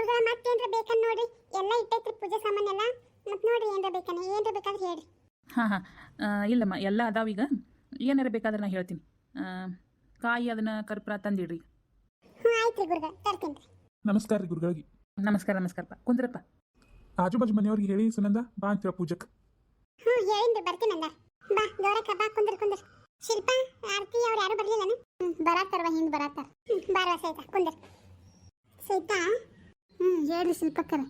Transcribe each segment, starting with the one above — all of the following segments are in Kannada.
ಗುರುಗಳ ಮತ್ತೇನ್ರ ಬೇಕನ್ ನೋಡ್ರಿ? ಎಲ್ಲ ಇಟ್ಟೈತ್ರಿ ಪೂಜೆ ಸಾಮಾನೆಲ್ಲ. ಮತ್ತೆ ನೋಡ್ರಿ ಏನ್ರ ಬೇಕನ್ನ ಏನ್ರ ಬೇಕಾದ್ರೆ ಹೇಳ್ರಿ. ಹಾಂ ಹಾಂ. ಇಲ್ಲಮ್ಮ ಎಲ್ಲ ಅದಾವ ಈಗ. ಏನಾರ ಬೇಕಾದ್ರೆ ನಾ ಹೇಳ್ತೀನಿ. ಕಾಯಿ ಅದನ್ನ ಕರ್ಪೂರ ತಂದಿಡ್ರಿ. ಹ್ಞೂ ಆಯ್ತ್ರಿ ಗುರುಗಳ ತರ್ತೀನಿ ರೀ. ನಮಸ್ಕಾರ ರೀ ಗುರುಗಳಿಗೆ. ನಮಸ್ಕಾರ ನಮಸ್ಕಾರಪ್ಪ. ಕುಂದ್ರಪ್ಪ. ಆಜು ಬಾಜು ಮನೆಯವ್ರಿಗೆ ಹೇಳಿ ಸುನಂದ ಬಾ ಅಂತೀರ ಪೂಜಕ್. ಹ್ಞೂ ಹೇಳಿನ್ರಿ ಬರ್ತೀನಿ ಅಂದ. ಬಾ ಗೌರಕ್ಕ ಬಾ ಕುಂದ್ರ ಕುಂದ್ರ. ಶಿಲ್ಪ ಆರತಿ ಅವ್ರು ಯಾರು ಬರ್ಲಿಲ್ಲನ? ಬರಾತಾರವ ಹಿಂದೆ ಬರಾತಾರ ಬಾರವ ಸೈತ ಕುಂದ್ರ. ಸೈತಾ ಹ್ಞೂ ಹೇಳಿ ಶಿಲ್ಪಕ್ಕರ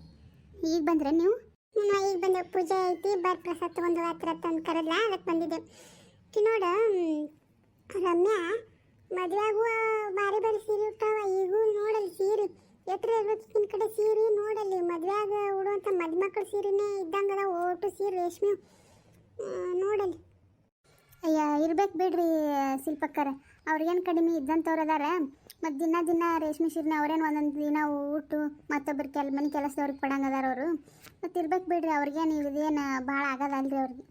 ಈಗ ಬಂದ್ರೆ ನೀವು? ಹ್ಞೂ ಈಗ ಬಂದೆ ಪೂಜೆ ಐತಿ ಬರ್ ಪ್ರಸಾದ ತಗೊಂಡು ಹತ್ರ ತಂದು ಕರೆದ್ಲ, ಅದಕ್ಕೆ ಬಂದಿದ್ದೆ. ಕಿ ನೋಡ ರಮ್ಯಾ ಮದುವೆಗೂ ಬಾರಿ ಬಾರಿ ಸೀರೆ ಇರ್ತಾವ ಈಗೂ ನೋಡಲ್ಲಿ ಸೀರೆ. ಎತ್ತರ ಇರ್ಬೇಕಿನ ಕಡೆ ಸೀರೆ ನೋಡಲ್ಲಿ ಮದುವೆಯಾಗ ಉಡುವಂಥ ಮದುಮಕ್ಕಳ ಸೀರೆನೇ ಇದ್ದಂಗದ ಓಟು ಸೀರೆ ರೇಷ್ಮೆ. ನೋಡಲ್ಲಿ. ಅಯ್ಯ, ಇರ್ಬೇಕು ಬಿಡ್ರಿ ಶಿಲ್ಪಕ್ಕರ ಅವ್ರಿಗೇನು ಕಡಿಮೆ ಇದ್ದಂಥವ್ರು ಅದಾರ. ಮತ್ತು ದಿನ ದಿನ ರೇಷ್ಮೆ ಸೀರೆನ ಅವ್ರೇನು ಒಂದೊಂದು ದಿನ ಊಟ ಮತ್ತೊಬ್ಬರು ಕೆಲ ಮನೆ ಕೆಲಸದವ್ರಿಗೆ ಕೊಡಂಗದಾರ ಅವರು ಮತ್ತು ಇರ್ಬೇಕು ಬಿಡ್ರಿ ಅವ್ರಿಗೇನು ಇದೇನು ಭಾಳ ಆಗೋದಲ್ರಿ ಅವ್ರಿಗೆ.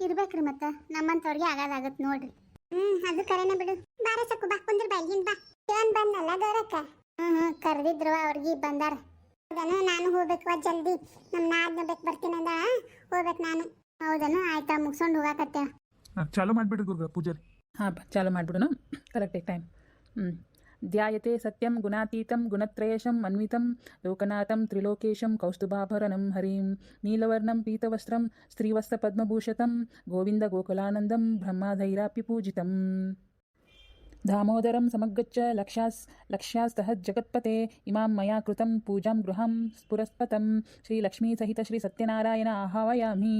ಇರ್ಬೇಕು ರೀ ಮತ್ತು ನಮ್ಮಂಥವ್ರಿಗೆ ಆಗೋದಾಗತ್ತೆ ನೋಡ್ರಿ. ಹ್ಞೂ ಅದು ಕರೆನೇ ಬಿಡು. ಬಾರ ಸಕ್ಕು ಬಾ ಕುಂದ್ರ ಬಾ ಇಲ್ಲಿಂದ ಇವನ್ ಬಂದಲ್ಲ ಗೌರಕ್ಕ ಹ್ಞೂ ಹ್ಞೂ ಕರೆದಿದ್ರು ಅವ್ರಿಗೆ ಬಂದಾರ. ಹೌದನು ನಾನು ಹೋಗ್ಬೇಕು ಜಲ್ದಿ. ನಮ್ಮ ನಾದ್ನ ಬೇಕು ಬರ್ತೀನಿ ಅಂದ ಹೋಗ್ಬೇಕು ನಾನು. ಹೌದನು ಆಯ್ತಾ ಮುಗ್ಸ್ಕೊಂಡು ಹೋಗಾಕತ್ತೆ ಚಾಲು ಮಾಡಿಬಿಡ್ರಿ ಗುರು ಪೂಜಾರಿ. ಹಾಂ ಚಾಲು ಮಾಡಿಬಿಡೋಣ. ಕರೆಕ್ಟ್ ಟೈಮ್ ಹ್ಞೂ ధ్యాయతే సత్యం గుణాతీతం గుణత్రయశం అన్వితం లోకనాథం త్రిలోకేశం కౌస్తుభాభరణం హరిం నీలవర్ణం పీతవస్త్రం స్త్రీవస్త్ర పద్మభూషతం గోవింద గోకులానందం బ్రహ్మాధైరాప్య పూజితం దామోదరం సమగచ్చ లక్ష్యాస్ లక్ష్యాస్తః జగత్పతే ఇమాం మయా కృతం పూజాం గృహం స్ఫురస్పతం. శ్రీలక్ష్మీసహిత శ్రీ సత్యనారాయణ ఆహ్వాయామి.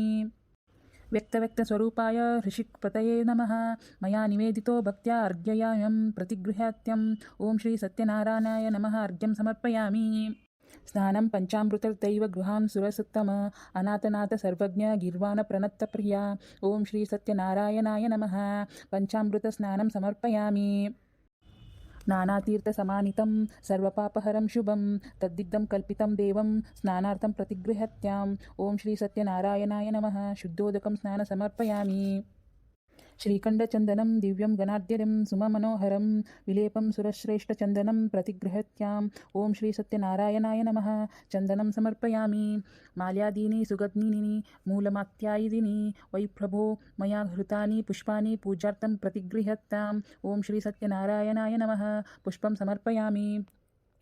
व्यक्तव्यक्तस्वरूपाय ऋषिक्पतये नमः मया निवेदितो भक्त्या अर्घ्ययायं प्रतिगृह्यात्यम् ॐ श्रीसत्यनारायणाय नमः अर्घ्यं समर्पयामि स्नानं पञ्चामृतदैव गृहान् सुरसत्तम अनाथनाथ सर्वज्ञ गिर्वाणप्रणत्तप्रिया ॐ श्रीसत्यनारायणाय नमः पञ्चामृतस्नानं समर्पयामि नानातीर्थसमानितं सर्वपापहरं शुभं तद्दिग्धं कल्पितं देवं स्नानार्थं प्रतिगृहत्याम्। ॐ श्रीसत्यनारायणाय नमः। शुद्धोदकं स्नानसमर्पयामि। श्रीकण्डचन्दनं दिव्यं गणाद्यं सुममनोहरं विलेपं सुरश्रेष्ठचन्दनं प्रतिगृहत्याम् ॐ श्रीसत्यनारायणाय नमः। चन्दनं समर्पयामि। माल्यादीनि सुगन्धिनी मूलमात्यायिदिनी वै प्रभो मया घृतानि, पुष्पाणि, पूजार्थं प्रतिगृह्यताम् ॐ श्रीसत्यनारायणाय नमः। पुष्पं समर्पयामि।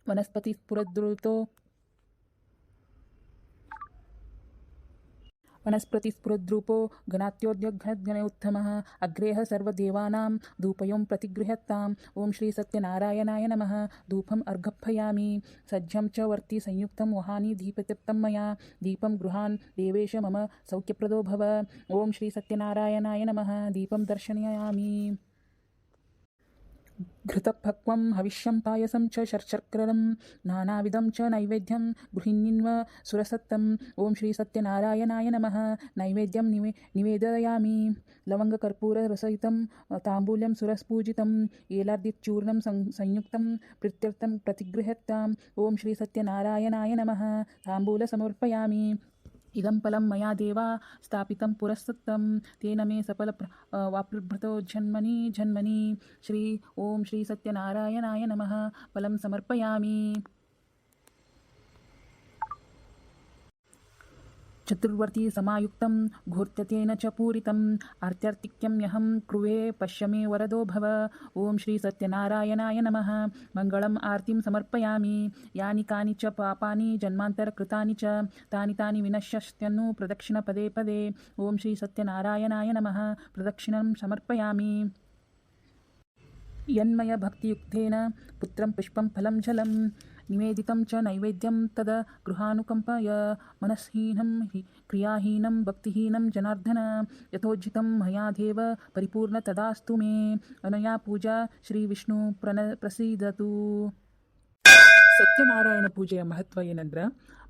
वनस्पतिस्फुरद्रुतो वनस्पतिस्फुरद्रूपो गणात्योद्यघ्नोत्तमः अग्रेह सर्वदेवानां धूपयों प्रतिगृहत्ताम् ॐ श्रीसत्यनारायणाय नमः। धूपम् अर्घप्पयामि। सज्जं च वर्ति संयुक्तं वहानि दीपतप्तं मया। दीपं गृहान् देवेश मम सौख्यप्रदो भव। ॐ श्रीसत्यनारायणाय नमः। दीपं दर्शयामि घृतपक्वं हविष्यं पायसं च शर्शर्करं नानाविधं च नैवेद्यं गृहिण्यन्व सुरसत्तम्। ॐ श्रीसत्यनारायणाय नमः। नैवेद्यं निवे निवेदयामि। लवङ्गकर्पूररसहितं ताम्बूल्यं सुरस्पूजितम् एलार्दिचूर्णं सं संयुक्तं प्रीत्यर्थं प्रतिगृह्यताम्। ॐ श्रीसत्यनारायणाय नमः। ताम्बूलसमर्पयामि इदं फलं मया देवा स्थापितं पुरस्तत्तं, तेन मे सफल वाप्लभृतो जन्मनि जन्मनि। श्री ॐ श्रीसत्यनारायणाय नमः। फलं समर्पयामि। चतुर्वर्ती समायुक्तं घूर्त्यतेन च पूरितम् आर्त्यर्तिक्यं ह्यहं क्रुवे पश्य मे वरदो भव। ॐ श्रीसत्यनारायणाय नमः। मङ्गलम् आरतिं समर्पयामि। यानि कानि च पापानि जन्मान्तरकृतानि च तानि तानि विनश्यस्त्यनु प्रदक्षिणपदे पदे। ॐ श्रीसत्यनारायणाय नमः। प्रदक्षिणं समर्पयामि। यन्मयभक्तियुक्तेन पुत्रं पुष्पं फलं जलं निवेदितं च नैवेद्यं तद गृहानुकम्पय मनस्हीनं हि क्रियाहीनं भक्तिहीनं जनार्दन यथोज्झितं मया देव परिपूर्ण तदास्तु मे अनया पूजा श्रीविष्णु प्रन प्रसीदतु ಸತ್ಯನಾರಾಯಣ ಪೂಜೆಯ ಮಹತ್ವ ಏನಂದ್ರೆ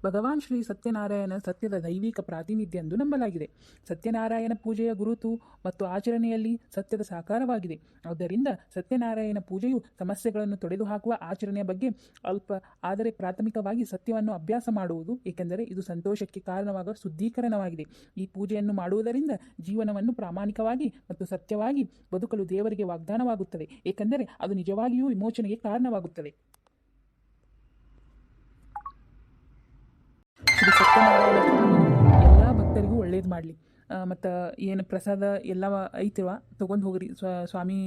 ಭಗವಾನ್ ಶ್ರೀ ಸತ್ಯನಾರಾಯಣ ಸತ್ಯದ ದೈವಿಕ ಪ್ರಾತಿನಿಧ್ಯ ಎಂದು ನಂಬಲಾಗಿದೆ. ಸತ್ಯನಾರಾಯಣ ಪೂಜೆಯ ಗುರುತು ಮತ್ತು ಆಚರಣೆಯಲ್ಲಿ ಸತ್ಯದ ಸಾಕಾರವಾಗಿದೆ. ಆದ್ದರಿಂದ ಸತ್ಯನಾರಾಯಣ ಪೂಜೆಯು ಸಮಸ್ಯೆಗಳನ್ನು ತೊಡೆದುಹಾಕುವ ಆಚರಣೆಯ ಬಗ್ಗೆ ಅಲ್ಪ ಆದರೆ ಪ್ರಾಥಮಿಕವಾಗಿ ಸತ್ಯವನ್ನು ಅಭ್ಯಾಸ ಮಾಡುವುದು, ಏಕೆಂದರೆ ಇದು ಸಂತೋಷಕ್ಕೆ ಕಾರಣವಾಗುವ ಶುದ್ಧೀಕರಣವಾಗಿದೆ. ಈ ಪೂಜೆಯನ್ನು ಮಾಡುವುದರಿಂದ ಜೀವನವನ್ನು ಪ್ರಾಮಾಣಿಕವಾಗಿ ಮತ್ತು ಸತ್ಯವಾಗಿ ಬದುಕಲು ದೇವರಿಗೆ ವಾಗ್ದಾನವಾಗುತ್ತದೆ, ಏಕೆಂದರೆ ಅದು ನಿಜವಾಗಿಯೂ ವಿಮೋಚನೆಗೆ ಕಾರಣವಾಗುತ್ತದೆ ಶ್ರೀ ಸತ್ಯನಾರಾಯಣ ಸ್ವಾಮಿ ಎಲ್ಲ ಭಕ್ತರಿಗೂ ಒಳ್ಳೇದು ಮಾಡಲಿ. ಮತ್ತು ಏನು ಪ್ರಸಾದ ಎಲ್ಲ ಐತಿವ ತೊಗೊಂಡು ಹೋಗ್ರಿ. ಸ್ವ, ಸ್ವಾಮಿ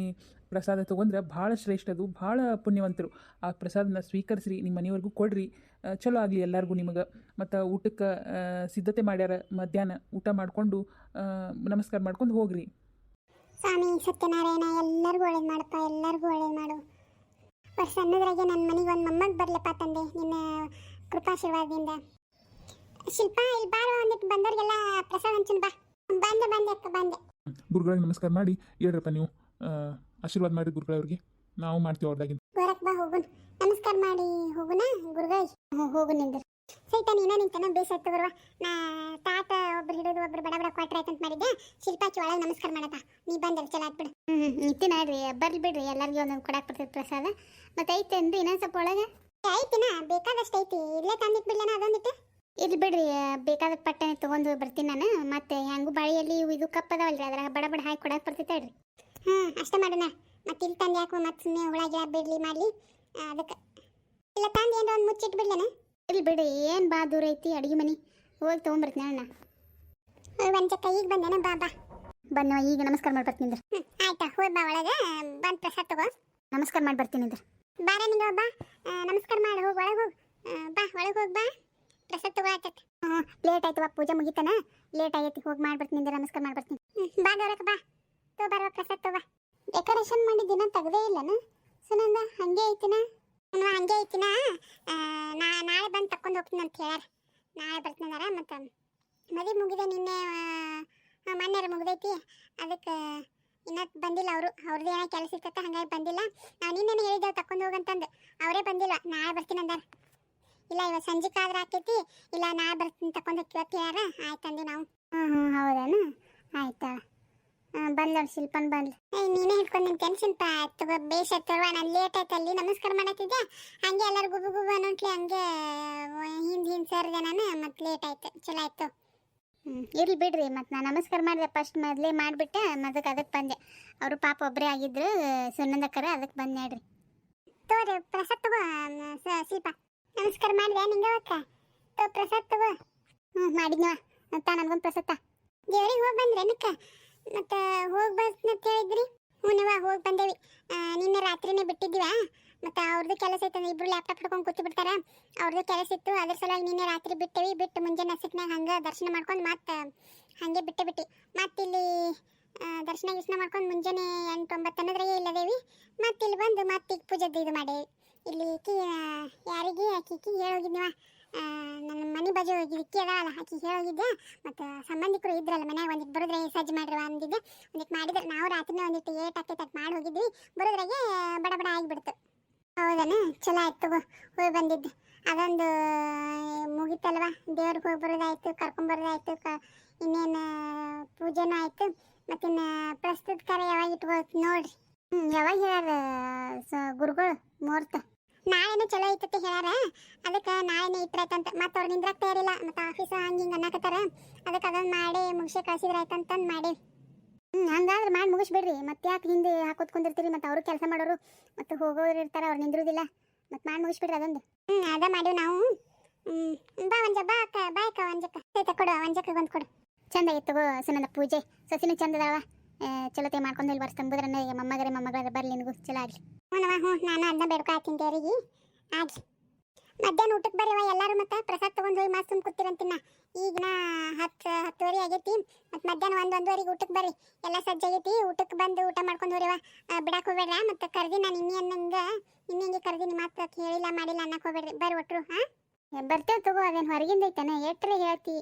ಪ್ರಸಾದ ತೊಗೊಂಡ್ರೆ ಭಾಳ ಶ್ರೇಷ್ಠದು ಭಾಳ ಪುಣ್ಯವಂತರು. ಆ ಪ್ರಸಾದನ ಸ್ವೀಕರಿಸ್ರಿ. ನಿಮ್ಮ ಮನೆಯವ್ರಿಗೂ ಕೊಡ್ರಿ. ಚಲೋ ಆಗಲಿ ಎಲ್ಲರಿಗೂ ನಿಮಗೆ. ಮತ್ತು ಊಟಕ್ಕೆ ಸಿದ್ಧತೆ ಮಾಡ್ಯಾರ ಮಧ್ಯಾಹ್ನ, ಊಟ ಮಾಡಿಕೊಂಡು ನಮಸ್ಕಾರ ಮಾಡ್ಕೊಂಡು ಹೋಗ್ರಿ. ಸ್ವಾಮಿ ಸತ್ಯನಾರಾಯಣ, ಎಲ್ಲರಿಗೂ ಒಳ್ಳೇದು ಮಾಡಪ್ಪ, ಎಲ್ಲರಿಗೂ ಒಳ್ಳೇದು ಮಾಡು. ಸಣ್ಣದ್ರಾಗೆ ನನ್ನ ಮನೆಗೆ ಒಂದು ಮೊಮ್ಮಗ ಬರ್ಲಪ್ಪ ತಂದೆ, ನಿನ್ನ ಕೃಪಾಶೀರ್ವಾದದಿಂದ. ಶಿಲ್ಪ ಇಲ್ಲಿ ಬಾರೋ ಅಂದಿಟ್ಟು ಬಂದವ್ರಿಗೆಲ್ಲ ಪ್ರಸಾದ ಹಂಚನ್ ಬಾ. ಬಂದೆ ಬಂದೆ ಅಕ್ಕ ಬಂದೆ. ಗುರುಗಳಿಗೆ ನಮಸ್ಕಾರ ಮಾಡಿ ಹೇಳ್ರಪ್ಪ ನೀವು. ಆಶೀರ್ವಾದ ಮಾಡಿ ಗುರುಗಳವ್ರಿಗೆ ನಾವು ಮಾಡ್ತೀವಿ ಅವ್ರದಾಗಿಂದ. ಗೋರಕ್ ಬಾ ಹೋಗುನ್. ನಮಸ್ಕಾರ ಮಾಡಿ ಹೋಗುನ ಗುರುಗಳ್? ಹೋಗು ನಿಂದ್ರ. ಸೈತ ನೀನ ನಿಂತನ ಬೇಸತ್ತು ಬರುವ ನಾ ತಾತ ಒಬ್ರು ಹಿಡಿದು ಒಬ್ರು ಬಡ ಬಡ ಕ್ವಾಟ್ರ್ ಆಯ್ತಂತ ಮಾಡಿದ್ದೆ ಶಿಲ್ಪಾಚಿ ಒಳಗೆ ನಮಸ್ಕಾರ ಮಾಡಪ್ಪ. ನೀ ಬಂದ್ರೆ ಚಲ ಆತ್ಬಿಡು ಹ್ಞೂ ಹ್ಞೂ ನಿಂತಿ ನೋಡ್ರಿ ಬರ್ಲಿ ಬಿಡ್ರಿ ಎಲ್ಲರಿಗೂ ಒಂದೊಂದು ಕೊಡಕ್ಕೆ ಬರ್ತೈತೆ ಪ್ರಸಾದ. ಮತ್ತೆ ಐತೇನ್ರಿ ಇನ್ನೊಂದು ಸ್ವಲ್ಪ ಒಳಗೆ? ಐತಿನ? ಬೇಕಾದಷ್ಟು ಐತಿ. ಇಲ್ಲೇ ತಂದಿಟ್ಟು ಬಿಡ್ಲೇನ ಅದೊಂದಿಟ್ಟು? ಇರ್ಲಿ ಬಿಡ್ರಿ ಬೇಕಾದ ಪಟ್ಟನೆ ತಗೊಂಡು ಬರ್ತೀನಿ ನಾನು. ಮತ್ತೆ ಹೆಂಗು ಬಾಳಿಯಲ್ಲಿ ಇದು ಕಪ್ ಅದಾವಲ್ರಿ ಅದ್ರಾಗ ಬಡ ಬಡ ಹಾಕಿ ಕೊಡಕ್ಕೆ ಬರ್ತೈತೆ ಹೇಳ್ರಿ. ಹ್ಞೂ ಅಷ್ಟೇ ಮಾಡೋಣ. ಮತ್ತೆ ಇಲ್ಲಿ ತಂದು ಯಾಕೋ ಮತ್ತೆ ಸುಮ್ಮನೆ ಒಳಗೆ ಬಿಡ್ಲಿ ಮಾಡಲಿ. ಅದಕ್ಕೆ. ಇಲ್ಲ ತಂದು ಏನೋ ಒಂದು ಮುಚ್ಚಿಟ್ಟು ಬಿಡ್ಲೇನ ಇಲ್ಲಿ ಬಿಡ್ರಿ ಏನು ಬಾ ದೂರ ಐತಿ ಅಡುಗೆ ಮನೆ. ಹೋಗಿ ತೊಗೊಂಬರ್ತೀನಿ ಅಣ್ಣ. ಒಂಚಕ್ಕ ಈಗ ಬಂದೇನ ಬಾ ಬಾ. ಬನ್ನ ಈಗ ನಮಸ್ಕಾರ ಮಾಡಿ ಬರ್ತೀನಿ ಆಯ್ತಾ ಹೋಗಿ ಬಾ ಒಳಗೆ ಬಂದು ಪ್ರಸಾದ ತಗೋ. ನಮಸ್ಕಾರ ಮಾಡಿ ಬರ್ತೀನಿ ಅಂದ್ರೆ ಬಾರ ನಿಂಗ ಬಾ. ನಮಸ್ಕಾರ ಮಾಡಿ ಹೋಗಿ ಒಳಗೆ ಹೋಗಿ. ಬಾ ಒಳಗೆ ಹೋಗಿ ಬಾ. ಪ್ರಸಾದ ತಗೋ ಆಯ್ತೈತೆ ಹ್ಞೂ ಲೇಟ್ ಆಯ್ತು ಬಾ, ಪೂಜೆ ಮುಗಿತಾನ? ಲೇಟ್ ಆಗೈತಿ, ಹೋಗಿ ಮಾಡ್ಬಿಡ್ತೀನಿ ಅಂದ್ರೆ ನಮಸ್ಕಾರ ಮಾಡಿ ಬರ್ತೀನಿ ಹ್ಞೂ ಬಾ ಗೌರಕ್ಕ, ಬಾ. ತೋ, ಬರುವ ಪ್ರಸಾದ ತಗೋ ಡೆಕೋರೇಷನ್ ತಗದೇ ತೆಗ್ದೇ ಇಲ್ಲನ? ಸುನಂದ, ಹಂಗೆ ಐತಿನ? ಹ್ಞೂ ಹಂಗೆ ಐತಿನ? ನಾಳೆ ಬಂದು ತಕೊಂಡು ಹೋಗ್ತೀನಿ ಅಂತ ಹೇಳ್ಯಾರ. ನಾಳೆ ಬರ್ತಿನಾರ ಮತ್ತು ಮದುವೆ ಮುಗಿದೆ ನಿನ್ನೆ ಮೊನ್ನೆ ಮುಗಿದೈತಿ. ಅದಕ್ಕೆ ಇನ್ನೂ ಬಂದಿಲ್ಲ ಅವರು. ಅವ್ರದ್ದು ಏನೋ ಕೆಲಸ ಇರ್ತೈತೆ, ಹಂಗಾಗಿ ಬಂದಿಲ್ಲ. ನಾವು ನಿನ್ನೆ ಹೇಳಿದ್ದೆ ತಕೊಂಡು ಹೋಗಂತಂದು. ಅವರೇ ಬಂದಿಲ್ಲ, ನಾಳೆ ಬರ್ತೀನಿ ಅಂದಾರ. ಇಲ್ಲ ಇವತ್ತು ಸಂಜೆಗೆ ಆದ್ರೆ ಆಕೈತಿ. ಇಲ್ಲ ನಾ ಬರ್ತೀನಿ ತಕೊಂಡು ಹೋಗ್ತೀವಿ ಆಯ್ತಂದಿ ಆಯ್ತಂದು ನಾವು. ಹ್ಞೂ ಹ್ಞೂ ಹೌದೇನು? ಆಯ್ತಾ. ಬಂದ್ಲ ಶಿಲ್ಪನ್ ಬಂದ್ಲು ಏಯ್ ನೀನೇ ಹಿಡ್ಕೊಂಡು ನಿನ್ ಟೆನ್ಷನ್ ಪಾ. ತಗೋ ಬೇಷ್ ಆಯ್ತಲ್ವಾ ನಾನು ಲೇಟ್ ಆಯ್ತಲ್ಲಿ ನಮಸ್ಕಾರ ಮಾಡತ್ತಿದ್ದೆ ಹಂಗೆ ಎಲ್ಲರೂ ಗುಬು ಗುಬು ಅನ್ನೋಟ್ಲಿ ಹಂಗೆ ಹಿಂದೆ ಹಿಂದೆ ಸರ್ದೆ ನಾನು. ಮತ್ತೆ ಲೇಟ್ ಆಯ್ತು. ಚಲೋ ಆಯ್ತು. ಹ್ಞೂ ಇರ್ಲಿ ಬಿಡ್ರಿ. ಮತ್ತು ನಾನು ನಮಸ್ಕಾರ ಮಾಡಿದೆ. ಫಸ್ಟ್ ಮೊದಲೇ ಮಾಡಿಬಿಟ್ಟೆ ಅದಕ್ಕೆ ಅದಕ್ಕೆ ಬಂದೆ. ಅವರು ಪಾಪ ಒಬ್ಬರೇ ಆಗಿದ್ರು ಸುನಂದಕ್ಕರ ಅದಕ್ಕೆ ಬಂದೆ ನೋಡ್ರಿ ತೋರಿ ಪ್ರಸಾದ್ ತಗೋ ಶಿಲ್ಪ. ನಮಸ್ಕಾರ ಮಾಡಿದೆ ನಿಂಗೆ ಅಕ್ಕ ತೋ, ಪ್ರಸಾದ್ ತಗೋ. ಹ್ಞೂ ಮಾಡಿದ್ನವ ಅಂತ ನನಗೊಂದು ಪ್ರಸಾದ. ದೇವ್ರಿಗೆ ಹೋಗಿ ಬಂದ್ರೆ ಅಕ್ಕ? ಮತ್ತು ಹೋಗಿ ಅಂತ ಹೇಳಿದ್ರಿ? ಹ್ಞೂನವ ಹೋಗಿ ಬಂದೇವಿ. ನಿನ್ನ ರಾತ್ರಿನೇ ಬಿಟ್ಟಿದ್ದೀವ? ಮತ್ತು ಅವ್ರದ್ದು ಕೆಲಸ ಇತ್ತು ಇಬ್ರು ಲ್ಯಾಪ್ಟಾಪ್ ಹಿಡ್ಕೊಂಡು ಕೂತು ಬಿಡ್ತಾರೆ ಅವ್ರದ್ದು ಕೆಲಸ ಇತ್ತು, ಅದ್ರ ಸಲುವಾಗಿ ನಿನ್ನೆ ರಾತ್ರಿ ಬಿಟ್ಟೇವಿ. ಬಿಟ್ಟು ಮುಂಜಾನೆ ಹಸಕ್ನಾಗ ಹಂಗೆ ದರ್ಶನ ಮಾಡ್ಕೊಂಡು ಮತ್ತೆ, ಹಾಗೆ ಬಿಟ್ಟೆ ಬಿಟ್ಟು. ಮತ್ತೆ ಇಲ್ಲಿ ದರ್ಶನ ಗಿರ್ಶನ ಮಾಡ್ಕೊಂಡು ಮುಂಜಾನೆ ಎಂಟು ಒಂಬತ್ತು ಅನ್ನೋದ್ರಾಗೆ ಇಲ್ಲದೇವಿ. ಮತ್ತೆ ಇಲ್ಲಿ ಬಂದು ಮತ್ತೆ ಈಗ ಪೂಜೆದ್ದು ಇದು ಮಾಡೇವಿ ಇಲ್ಲಿ ಕಿ ಯಾರಿಗೆ ಆಕಿಗೆ ಹೇಳೋಗಿದ್ನವ? ನನ್ನ ಮನೆ ಬಾಜು ಇಕ್ಕಿ ಅದಾವಲ್ಲ ಆಕಿ ಹೇಳೋಗಿದ್ದೆ. ಮತ್ತು ಸಂಬಂಧಿಕರು ಇದ್ರಲ್ಲ, ಮನ್ಯಾಗ ಒಂದಿಟ್ಟು ಬರೋದ್ರೆ ಸಜ್ಜು ಮಾಡ್ರವ ಅಂದಿದ್ದೆ. ಒಂದಿಟ್ಟು ಮಾಡಿದ್ರೆ, ನಾವು ರಾತ್ರಿನೇ ಒಂದಿಟ್ಟು ಏಟ್ ಆಗ್ತೈತೆ ತಟ್ಟು ಮಾಡಿ ಹೋಗಿದ್ವಿ. ಬರೋದ್ರಾಗೆ ಬಡ ಬಡ ಆಗಿಬಿಡ್ತು. ಹೌದನ? ಚಲೋ ಆಯ್ತು ಹೋಗಿ ಬಂದಿದ್ದೆ. ಅದೊಂದು, ಮುಗಿತಲ್ವ? ದೇವ್ರಿಗೆ ಹೋಗಿ ಬರೋದಾಯ್ತು ಕರ್ಕೊಂಬರೋದಾಯ್ತು ಕ, ಇನ್ನೇನು, ಪೂಜೆನೂ ಆಯ್ತು. ಮತ್ತಿನ್ನು ಪ್ರಸ್ತುತ ಕಾರ್ಯ ಯಾವಾಗ ಇಟ್ಬೋದು ನೋಡ್ರಿ. ಹ್ಞೂ ಯಾವಾಗ ಹೇಳೋದು ಸ, ಗುರುಗಳು ಮುಹೂರ್ತ ನಾಳೆನೂ ಚಲೋ ಐತತಿ ಹೇಳ್ಯಾರ. ಅದಕ್ಕೆ ನಾಳೆನೇ ಇಟ್ರಾಯ್ತಂತ. ಮತ್ತೆ ಅವ್ರು ನಿಂದ್ರಕ್ ತಯಾರಿಲ್ಲ ಮತ್ತೆ ಆಫೀಸ್ ಹಂಗೆ ಹಿಂಗೆ ಅನ್ನಕತ್ತಾರ. ಅದಕ್ಕೆ ಅದನ್ನ ಮಾಡಿ ಮುಗಿಸಿ ಕಳ್ಸಿದ್ರೆ ಆಯ್ತಂತಂದು ಮಾಡಿ. ಹ್ಞೂ ಹಂಗಾದ್ರೆ ಮಾಡಿ ಮುಗಿಸ್ಬಿಡ್ರಿ. ಮತ್ತೆ ಯಾಕೆ ಹಿಂದೆ ಹಾಕೋತ್ ಕುಂದಿರ್ತೀರಿ ಮತ್ತು ಅವರು ಕೆಲಸ ಮಾಡೋರು. ಮತ್ತು ಹೋಗೋರು ಇರ್ತಾರೆ ಅವ್ರು ನಿಂದ್ರುದಿಲ್ಲ. ಮತ್ತೆ ಮಾಡಿ ಮುಗಿಸ್ಬಿಡ್ರಿ ಅದೊಂದು. ಹ್ಞೂ ಅದ ಮಾಡಿವಿ ನಾವು. ಹ್ಞೂ ಬಾ ಒಂಜ ಬಾ ಅಕ್ಕ ಬಾ ಅಕ್ಕ ಒಂಜಕ್ಕ ಸೈತ ಕೊಡು ಒಂಜಕ್ಕ ಬಂದು ಕೊಡು. ಚಂದ ಆಗಿತ್ತು ತಗೋ ಸುನಂದ ಪೂಜೆ. ಸಸಿನೂ ಚಂದ ಅದಾವ ಚಲೋತೆ ಮಾಡ್ಕೊಂಡು ಇಲ್ಲಿ ವರ್ಷ ಮಮ್ಮಗರೇ ಈಗ ಮೊಮ್ಮಗರೇ ಮೊಮ್ಮಗಳ ಬರಲಿ ನಿನಗೂ. ಚಲೋ ಆಗಲಿ. ಹ್ಞೂ ಹ್ಞೂ. ನಾನು ಅದನ್ನ ಬೇಡ್ಕೊಳ್ತೀನಿ ದೇವರಿಗೆ ಆಗಲಿ ಮಧ್ಯಾಹ್ನ ಊಟಕ್ಕೆ ಬರೀವ ಎಲ್ಲರೂ ಮತ್ತೆ? ಪ್ರಸಾದ ತೊಗೊಂಡು ಹೋಗಿ ಮಸ್ತ್ ತುಂಬ ಕೂತಿರಂತಿನ ಈಗ ನಾ ಹತ್ತು, ಹತ್ತುವರೆ ಆಗೈತಿ. ಮತ್ತು ಮಧ್ಯಾಹ್ನ ಒಂದು, ಒಂದುವರೆಗೆ ಊಟಕ್ಕೆ ಬರ್ರಿ. ಎಲ್ಲ ಸಜ್ಜಾಗೈತಿ ಊಟಕ್ಕೆ ಬಂದು ಊಟ ಮಾಡ್ಕೊಂಡು ಹೋರಿವ ಬಿಡಕ್ಕೆ ಹೋಗ್ಬೇಡ್ರ? ಮತ್ತು ಕರ್ದಿ ನಾನು ಇನ್ನೇ ಅನ್ನಂಗೆ ಇನ್ನೇ ಹಿಂಗೆ ನಿಮ್ಮ ಮಾತು ಹೇಳಿಲ್ಲ ಮಾಡಿಲ್ಲ ಅನ್ನಕ್ಕೆ ಹೋಗ್ಬೇಡ್ರಿ. ಬರ್ರಿ ಒಟ್ರು ಹಾಂ ಬರ್ತೇವೆ ತಗೋ. ಅದೇನು ಹೊರಗಿಂದ ಐತಾನೆ? ಎಟ್ರೆ ಹೇಳ್ತಿ.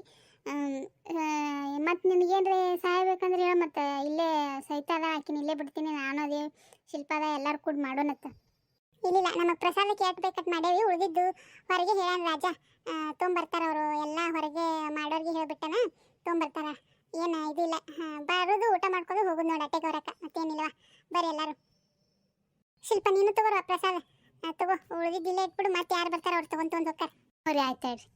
ಮತ್ತು ನಿನಗೇನ್ರಿ ಸಹಾಯ ಬೇಕಂದ್ರೆ ಹೇಳ ಮತ್ತು. ಇಲ್ಲೇ ಸಹಿತ ಅದ, ಆಕಿನ ಇಲ್ಲೇ ಬಿಡ್ತೀನಿ. ನಾನು ಅದೇ ಶಿಲ್ಪ ಅದ ಎಲ್ಲರೂ ಕೂಡ ಮಾಡೋಣತ್ತ ಇಲ್ಲಿಲ್ಲ, ನಮ್ಮ ಪ್ರಸಾದಕ್ಕೆ ಎಷ್ಟು ಬೇಕಂತ ಮಾಡೇವಿ ಉಳಿದಿದ್ದು ಹೊರಗೆ ಹೇಳ ರಾಜ. ತೊಂಬರ್ತಾರ ಅವರು, ಎಲ್ಲ ಹೊರಗೆ ಮಾಡೋರಿಗೆ ಹೇಳ್ಬಿಟ್ಟನ, ತೊಂಬರ್ತಾರ. ಏನು ಇದಿಲ್ಲ ಬರೋದು ಊಟ ಮಾಡ್ಕೊಂಡು ಹೋಗೋದು ನೋಡಿ ಅಟ್ಟೆಗೆ ಹೊರಕ ಮತ್ತೇನಿಲ್ವಾ? ಬರ್ರಿ ಎಲ್ಲರೂ. ಶಿಲ್ಪ, ನೀನು ತಗೋರ ಪ್ರಸಾದ. ತಗೋ, ಉಳಿದಿದ್ದಿಲ್ಲ ಇಟ್ಬಿಡು, ಮತ್ತೆ ಯಾರು ಬರ್ತಾರ ಅವ್ರು ತಗೊಂತ ಒಂದು ಹೋಗ್ತಾರೆ. ಅವ್ರಿ ಆಯ್ತು